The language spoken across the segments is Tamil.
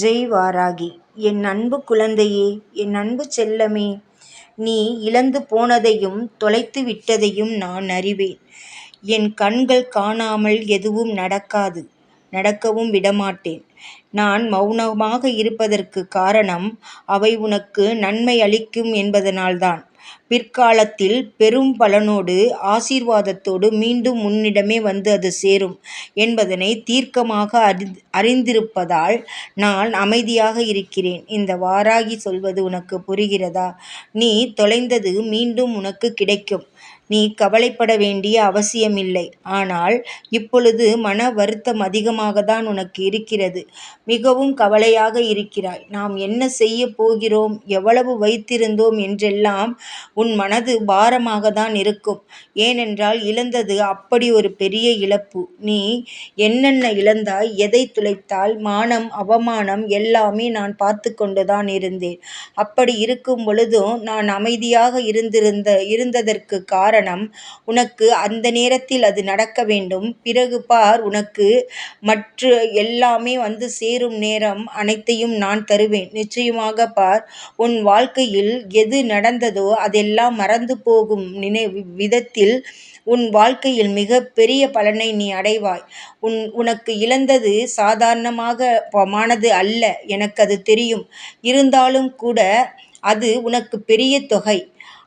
ஜெய் வாராகி என் அன்பு குழந்தையே என் அன்பு செல்லமே நீ இழந்து போனதையும் தொலைத்து விட்டதையும் நான் அறிவேன். என் கண்கள் காணாமல் எதுவும் நடக்காது நடக்கவும் விடமாட்டேன். நான் மௌனமாக இருப்பதற்குக் காரணம் அவை உனக்கு நன்மை அளிக்கும் என்பதனால்தான். பிற்காலத்தில் பெரும் பலனோடு ஆசீர்வாதத்தோடு மீண்டும் உன்னிடமே வந்து அது சேரும் என்பதனை தீர்க்கமாக அறிந்திருப்பதால் நான் அமைதியாக இருக்கிறேன். இந்த வாராகி சொல்வது உனக்கு புரிகிறதா? நீ தொலைந்தது மீண்டும் உனக்கு கிடைக்கும். நீ கவலைப்பட வேண்டிய அவசியமில்லை. ஆனால் இப்பொழுது மன வருத்தம் அதிகமாகத்தான் உனக்கு இருக்கிறது. மிகவும் கவலையாக இருக்கிறாய். நாம் என்ன செய்ய போகிறோம் எவ்வளவு வைத்திருந்தோம் என்றெல்லாம் உன் மனது பாரமாகத்தான் இருக்கும். ஏனென்றால் இழந்தது அப்படி ஒரு பெரிய இழப்பு. நீ என்னென்ன இழந்தாய் எதை துளைத்தால் மானம் அவமானம் எல்லாமே நான் பார்த்துக் கொண்டுதான் இருந்தேன். அப்படி இருக்கும் பொழுதும் நான் அமைதியாக இருந்திருந்த இருந்ததற்கு காரணம் உனக்கு அந்த நேரத்தில் அது நடக்க வேண்டும். பிறகு பார் உனக்கு மற்ற எல்லாமே வந்து சேரும் நேரம் அனைத்தையும் நான் தருவேன். நிச்சயமாக பார் உன் வாழ்க்கையில் எது நடந்ததோ அதெல்லாம் மறந்து போகும் நினை விதத்தில் உன் வாழ்க்கையில் மிக பெரிய பலனை நீ அடைவாய். உன் உனக்கு இழந்தது சாதாரணமாக மானது அல்ல எனக்கு அது தெரியும். இருந்தாலும் கூட அது உனக்கு பெரிய தொகை.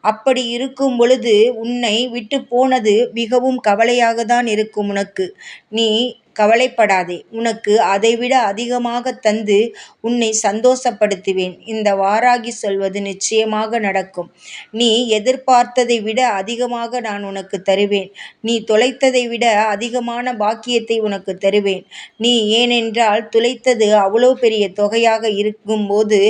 அப்படி இருக்கும் பொழுது உன்னை விட்டுப் போனது மிகவும் கவலையாகத்தான் இருக்கும் உனக்கு. நீ கவலைப்படாதே. உனக்கு அதைவிட அதிகமாக தந்து உன்னை சந்தோஷப்படுத்துவேன். இந்த வாராகி சொல்வது நிச்சயமாக நடக்கும். நீ எதிர்பார்த்ததை விட அதிகமாக நான் உனக்கு தருவேன். நீ தொலைத்ததை விட அதிகமான பாக்கியத்தை உனக்கு தருவேன். நீ ஏனென்றால் துளைத்தது அவ்வளோ பெரிய தொகையாக இருக்கும்போது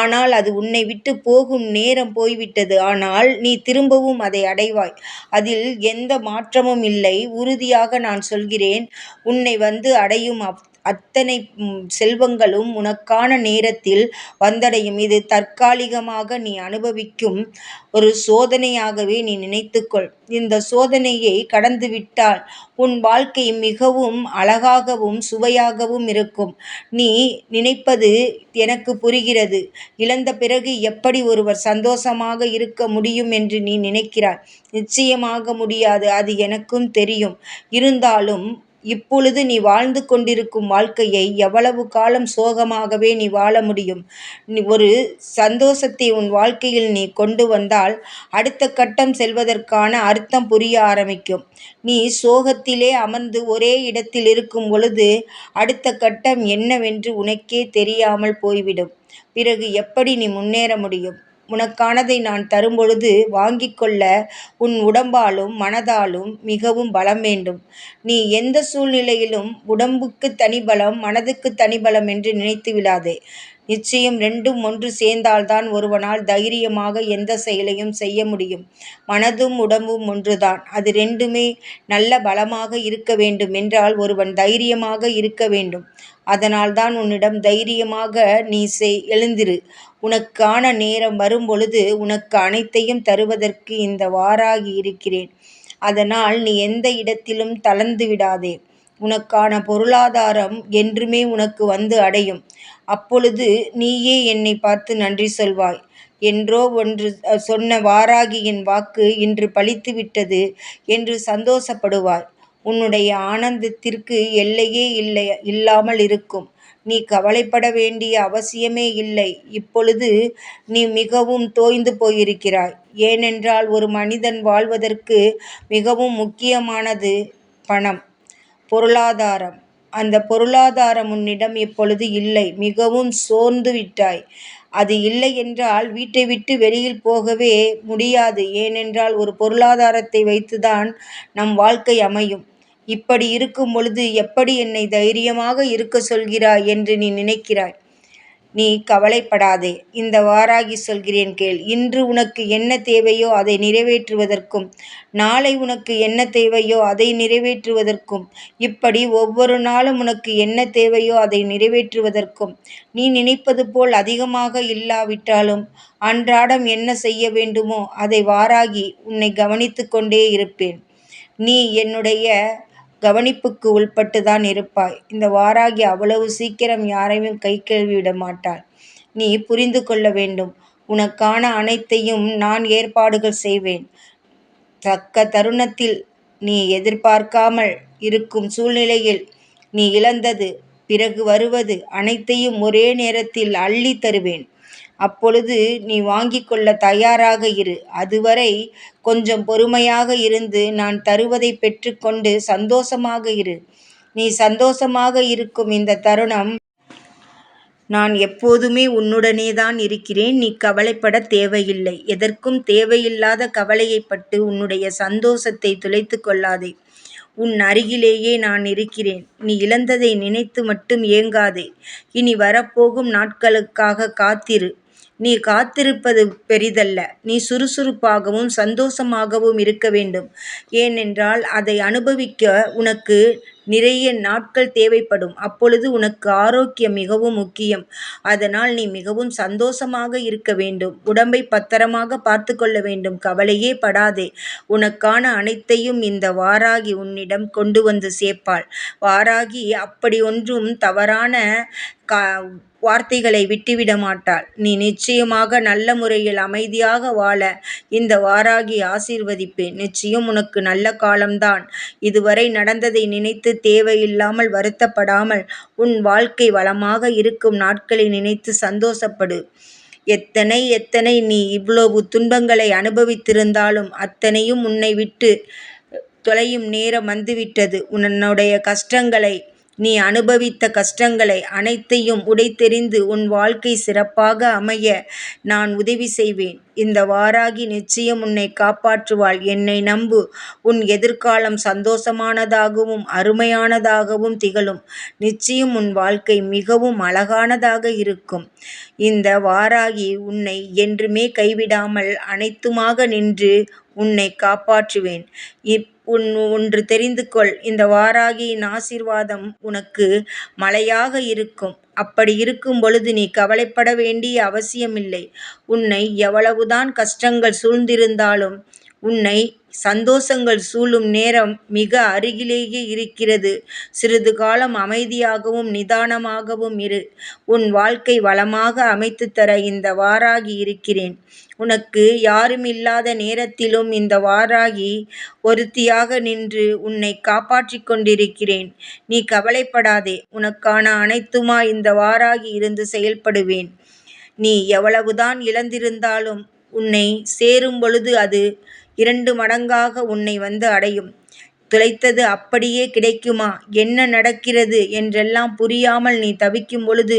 ஆனால் அது உன்னை விட்டு போகும் நேரம் போய்விட்டது. ஆனால் நீ திரும்பவும் அதை அடைவாய். அதில் எந்த மாற்றமும் இல்லை. உறுதியாக நான் சொல்கிறேன். உன்னை வந்து அடையும் அத்தனை செல்வங்களும் உனக்கான நேரத்தில் வந்தடையும். இது தற்காலிகமாக நீ அனுபவிக்கும் ஒரு சோதனையாகவே நீ நினைத்துக்கொள். இந்த சோதனையை கடந்துவிட்டால் உன் வாழ்க்கை மிகவும் அழகாகவும் சுவையாகவும் இருக்கும். நீ நினைப்பது எனக்கு புரிகிறது. இழந்த பிறகு எப்படி ஒருவர் சந்தோஷமாக இருக்க முடியும் என்று நீ நினைக்கிறாய். நிச்சயமாக முடியாது. அது எனக்கும் தெரியும். இருந்தாலும் இப்பொழுது நீ வாழ்ந்து கொண்டிருக்கும் வாழ்க்கையை எவ்வளவு காலம் சோகமாகவே நீ வாழ முடியும்? ஒரு சந்தோஷத்தை உன் வாழ்க்கையில் நீ கொண்டு வந்தால் அடுத்த கட்டம் செல்வதற்கான அர்த்தம் புரிய ஆரம்பிக்கும். நீ சோகத்திலே அமர்ந்து ஒரே இடத்தில் இருக்கும் பொழுது அடுத்த கட்டம் என்னவென்று உனக்கே தெரியாமல் போய்விடும். பிறகு எப்படி நீ முன்னேற முடியும்? உனக்கானதை நான் தரும்பொழுது வாங்கிக் கொள்ள உன் உடம்பாலும் மனதாலும் மிகவும் பலம் வேண்டும். நீ எந்த சூழ்நிலையிலும் உடம்புக்குத் தனி பலம் மனதுக்குத் தனி பலம் என்று நினைத்து விடாதே. நிச்சயம் ரெண்டும் ஒன்று சேர்ந்தால்தான் ஒருவனால் தைரியமாக எந்த செயலையும் செய்ய முடியும். மனதும் உடம்பும் ஒன்றுதான். அது ரெண்டுமே நல்ல பலமாக இருக்க வேண்டும் என்றால் ஒருவன் தைரியமாக இருக்க வேண்டும். அதனால்தான் உன்னிடம் தைரியமாக நீ செய் எழுந்திரு. உனக்கான நேரம் வரும்பொழுது உனக்கு அனைத்தையும் தருவதற்கு இந்த வாராகி இருக்கிறேன். அதனால் நீ எந்த இடத்திலும் தளர்ந்து விடாதே. உனக்கான பொருளாதாரம் என்றுமே உனக்கு வந்து அடையும். அப்பொழுது நீயே என்னை பார்த்து நன்றி சொல்வாய். என்றோ ஒன்று சொன்ன வாராகியின் வாக்கு இன்று பழித்து விட்டது என்று சந்தோஷப்படுவாய். உன்னுடைய ஆனந்தத்திற்கு எல்லையே இல்லை இல்லாமல் இருக்கும். நீ கவலைப்பட வேண்டிய அவசியமே இல்லை. இப்பொழுது நீ மிகவும் தோய்ந்து போயிருக்கிறாய். ஏனென்றால் ஒரு மனிதன் வாழ்வதற்கு மிகவும் முக்கியமானது பணம். பொருளாதாரம். அந்த பொருளாதாரம் உன்னிடம் இப்பொழுது இல்லை. மிகவும் சோர்ந்து விட்டாய். அது இல்லை என்றால் வீட்டை விட்டு வெளியில் போகவே முடியாது. ஏனென்றால் ஒரு பொருளாதாரத்தை வைத்துதான் நம் வாழ்க்கை அமையும். இப்படி இருக்கும் பொழுது எப்படி என்னை தைரியமாக இருக்கச் சொல்கிறாய் என்று நீ நினைக்கிறாய். நீ கவலைப்படாதே. இந்த வாராகி சொல்கிறேன் கேள். இன்று உனக்கு என்ன தேவையோ அதை நிறைவேற்றுவதற்கும் நாளை உனக்கு என்ன தேவையோ அதை நிறைவேற்றுவதற்கும் இப்படி ஒவ்வொரு நாளும் உனக்கு என்ன தேவையோ அதை நிறைவேற்றுவதற்கும் நீ நினைப்பது போல் அதிகமாக இல்லாவிட்டாலும் அன்றாடம் என்ன செய்ய வேண்டுமோ அதை வாராகி உன்னை கவனித்து கொண்டே இருப்பேன். நீ என்னுடைய கவனிப்புக்கு உள்பட்டுதான் இருப்பாய். இந்த வாராகி அவ்வளவு சீக்கிரம் யாரையும் கைகழுவி விடமாட்டாள். நீ புரிந்து கொள்ள வேண்டும். உனக்கான அனைத்தையும் நான் ஏற்பாடுகள் செய்வேன். தக்க தருணத்தில் நீ எதிர்பார்க்காமல் இருக்கும் சூழ்நிலையில் நீ இழந்தது பிறகு வருவது அனைத்தையும் ஒரே நேரத்தில் அள்ளி தருவேன். அப்பொழுது நீ வாங்கிக் கொள்ளத் தயாராக இரு. அதுவரை கொஞ்சம் பொறுமையாக இருந்து நான் தருவதைப் பெற்றுக்கொண்டு சந்தோஷமாக இரு. நீ சந்தோஷமாக இருக்கும் இந்த தருணம். நான் எப்போதுமே உன்னுடனே தான் இருக்கிறேன். நீ கவலைப்படத் தேவையில்லை. எதற்கும் தேவையில்லாத கவலையைப் பட்டு உன்னுடைய சந்தோஷத்தை துளைத்து கொள்ளாதே. உன் அருகிலேயே நான் இருக்கிறேன். நீ இழந்ததை நினைத்து மட்டும் ஏங்காதே. இனி வரப்போகும் நாட்களுக்காக காத்திரு. நீ காத்திருப்பது பெரிதல்ல. நீ சுறுசுறுப்பாகவும் சந்தோஷமாகவும் இருக்க வேண்டும். ஏனென்றால் அதை அனுபவிக்க உனக்கு நிறைய நாட்கள் தேவைப்படும். அப்பொழுது உனக்கு ஆரோக்கியம் மிகவும் முக்கியம். அதனால் நீ மிகவும் சந்தோஷமாக இருக்க வேண்டும். உடம்பை பத்திரமாக பார்த்து கொள்ள வேண்டும். கவலையே படாதே. உனக்கான அனைத்தையும் இந்த வாராகி உன்னிடம் கொண்டு வந்து சேர்ப்பாள். வாராகி அப்படி ஒன்றும் தவறான கா வார்த்தைகளை விட்டுவிட மாட்டாள் நீ நிச்சயமாக நல்ல முறையில் அமைதியாக வாழ இந்த வாராகி ஆசீர்வதிப்பேன். நிச்சயம் உனக்கு நல்ல காலம்தான். இதுவரை நடந்ததை நினைத்து தேவையில்லாமல் வருத்தப்படாமல் உன் வாழ்க்கை வளமாக இருக்கும் நாட்களை நினைத்து சந்தோஷப்படு. எத்தனை எத்தனை நீ இவ்வளவு துன்பங்களை அனுபவித்திருந்தாலும் அத்தனையும் உன்னை விட்டு தொலையும் நேரம் வந்துவிட்டது. உன்னுடைய கஷ்டங்களை நீ அனுபவித்த கஷ்டங்களை அனைத்தையும் உடைத்தெறிந்து உன் வாழ்க்கை சிறப்பாக அமைய நான் உதவி செய்வேன். இந்த வாராகி நிச்சயம் உன்னை காப்பாற்றுவாள். என்னை நம்பு. உன் எதிர்காலம் சந்தோஷமானதாகவும் அருமையானதாகவும் திகழும். நிச்சயம் உன் வாழ்க்கை மிகவும் அழகானதாக இருக்கும். இந்த வாராகி உன்னை என்றுமே கைவிடாமல் அனைத்துமாக நின்று உன்னை காப்பாற்றுவேன். இப் உன் ஒன்று தெரிந்து கொள். இந்த வாராகியின் ஆசீர்வாதம் உனக்கு மழையாக இருக்கும். அப்படி இருக்கும் பொழுது நீ கவலைப்பட வேண்டிய அவசியமில்லை. உன்னை எவ்வளவுதான் கஷ்டங்கள் சூழ்ந்திருந்தாலும் உன்னை சந்தோஷங்கள் சூழும் நேரம் மிக அருகிலேயே இருக்கிறது. சிறிது காலம் அமைதியாகவும் நிதானமாகவும் இரு. உன் வாழ்க்கை வளமாக அமைத்துத் தர இந்த வாராகி இருக்கிறேன். உனக்கு யாருமில்லாத நேரத்திலும் இந்த வாராகி ஒருத்தியாக நின்று உன்னை காப்பாற்றிக் கொண்டிருக்கிறேன். நீ கவலைப்படாதே. உனக்கான அனைத்துமாய் இந்த வாராகி இருந்து செயல்படுவேன். நீ எவ்வளவுதான் இழந்திருந்தாலும் உன்னை சேரும் பொழுது அது இரண்டு மடங்காக உன்னை வந்து அடையும். துளைத்தது அப்படியே கிடைக்குமா? என்ன நடக்கிறது? என்றெல்லாம் புரியாமல் நீ தவிக்கும் பொழுது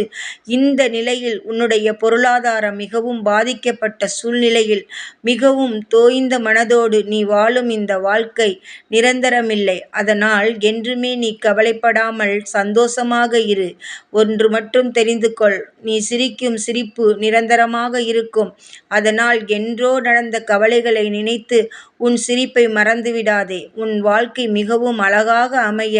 இந்த நிலையில் உன்னுடைய பொருளாதாரம் மிகவும் பாதிக்கப்பட்ட சூழ்நிலையில் மிகவும் தோய்ந்த மனதோடு நீ வாழும் இந்த வாழ்க்கை நிரந்தரமில்லை. அதனால் என்றுமே நீ கவலைப்படாமல் சந்தோஷமாக இரு. ஒன்று மட்டும் தெரிந்து கொள். நீ சிரிக்கும் சிரிப்பு நிரந்தரமாக இருக்கும். அதனால் என்றோ நடந்த கவலைகளை நினைத்து உன் சிரிப்பை மறந்துவிடாதே. உன் வாழ்க்கை மிகவும் அழகாக அமைய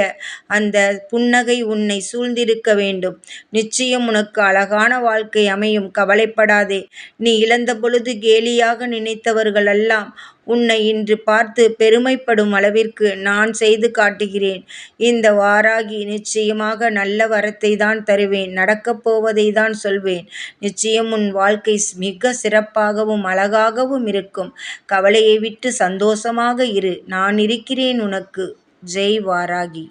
அந்த புன்னகை உன்னை சூழ்ந்திருக்க வேண்டும். நிச்சயம் உனக்கு அழகான வாழ்க்கை அமையும். கவலைப்படாதே. நீ இழந்த பொழுது கேலியாக நினைத்தவர்களெல்லாம் உன்னை இன்று பார்த்து பெருமைப்படும் அளவிற்கு நான் செய்து காட்டுகிறேன். இந்த வாராகி நிச்சயமாக நல்ல வரத்தை தான் தருவேன். நடக்கப் போவதை தான் சொல்வேன். நிச்சயம் உன் வாழ்க்கை மிக சிறப்பாகவும் அழகாகவும் இருக்கும். கவலையை விட்டு சந்தோஷமாக இரு. நான் இருக்கிறேன் உனக்கு. ஜெய் வாராகி.